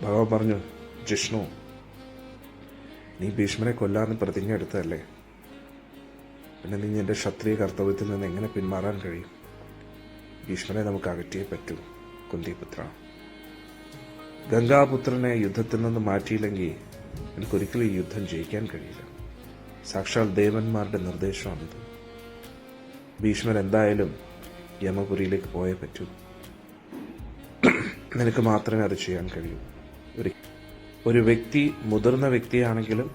ഭഗവാൻ പറഞ്ഞു ജിഷ്ണു നീ ഭീഷ്മനെ കൊല്ലാന്ന് പ്രതിജ്ഞ എടുത്തതല്ലേ? പിന്നെ നീ എന്റെ ക്ഷത്രിയ കർത്തവ്യത്തിൽ നിന്ന് എങ്ങനെ പിന്മാറാൻ കഴിയും? ഭീഷ്മനെ നമുക്ക് അകറ്റിയേ പറ്റൂ കുന്തിപുത്ര. ഗംഗാപുത്രനെ യുദ്ധത്തിൽ നിന്ന് മാറ്റിയില്ലെങ്കിൽ എനിക്കൊരിക്കലും ഈ യുദ്ധം ജയിക്കാൻ കഴിയില്ല. സാക്ഷാൽ ദേവന്മാരുടെ നിർദ്ദേശമാണിത്. ഭീഷ്മൻ എന്തായാലും യമപുരിയിലേക്ക് പോയേ പറ്റൂ. നിനക്ക് മാത്രമേ അത് ചെയ്യാൻ കഴിയൂ. ഒരു വ്യക്തി മുതിർന്ന വ്യക്തിയാണെങ്കിലും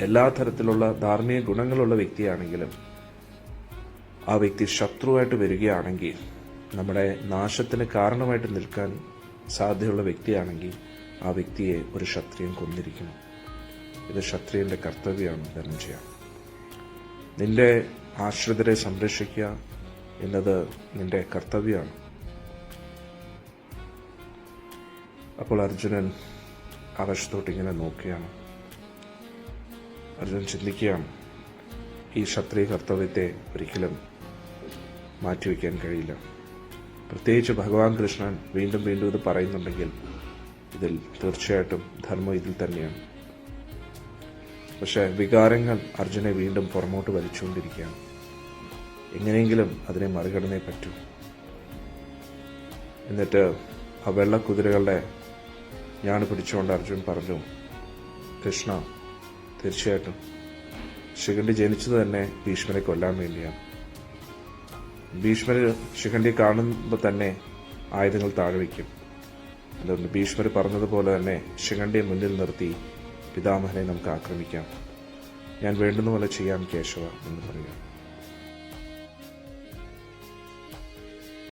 എല്ലാ തരത്തിലുള്ള ധാർമ്മിക ഗുണങ്ങളുള്ള വ്യക്തിയാണെങ്കിലും ആ വ്യക്തി ശത്രുവായിട്ട് വരികയാണെങ്കിൽ നമ്മുടെ നാശത്തിന് കാരണമായിട്ട് നിൽക്കാൻ സാധ്യതയുള്ള വ്യക്തിയാണെങ്കിൽ ആ വ്യക്തിയെ ഒരു ക്ഷത്രിയൻ കൊന്നിരിക്കണം. ഇത് ക്ഷത്രിയന്റെ കർത്തവ്യമാണ്. ധനം ചെയ്യാൻ നിന്റെ ആശ്രിതരെ സംരക്ഷിക്കുക എന്നത് നിന്റെ കർത്തവ്യമാണ്. അപ്പോൾ അർജുനൻ ആകാശത്തോട്ട് ഇങ്ങനെ നോക്കുകയാണ്. അർജുനൻ ചിന്തിക്കുകയാണ് ഈ ക്ഷത്രിയ കർത്തവ്യത്തെ ഒരിക്കലും മാറ്റിവെക്കാൻ കഴിയില്ല. പ്രത്യേകിച്ച് ഭഗവാൻ കൃഷ്ണൻ വീണ്ടും വീണ്ടും ഇത് പറയുന്നുണ്ടെങ്കിൽ ഇതിൽ തീർച്ചയായിട്ടും ധർമ്മം ഇതിൽ തന്നെയാണ്. പക്ഷേ വികാരങ്ങൾ അർജുനെ വീണ്ടും പുറമോട്ട് വലിച്ചുകൊണ്ടിരിക്കുകയാണ്. എങ്ങനെയെങ്കിലും അതിനെ മറികടന്നേ പറ്റൂ. എന്നിട്ട് ആ വെള്ളക്കുതിരകളുടെ ഞാൻ പിടിച്ചുകൊണ്ട് അർജുൻ പറഞ്ഞു കൃഷ്ണ തീർച്ചയായിട്ടും. ശിഖണ്ഡി ജനിച്ചത് തന്നെ ഭീഷ്മരെ കൊല്ലാൻ വേണ്ടിയാണ്. ഭീഷ്മർ ശിഖണ്ഡി കാണുമ്പോൾ തന്നെ ആയുധങ്ങൾ താഴെ വയ്ക്കും. അതുകൊണ്ട് ഭീഷ്മർ പറഞ്ഞതുപോലെ തന്നെ ശിഖണ്ഡിയെ മുന്നിൽ നിർത്തി പിതാമഹനെ നമുക്ക് ആക്രമിക്കാം. ഞാൻ വേണ്ടുന്ന പോലെ ചെയ്യാം കേശവ എന്ന് പറയുക.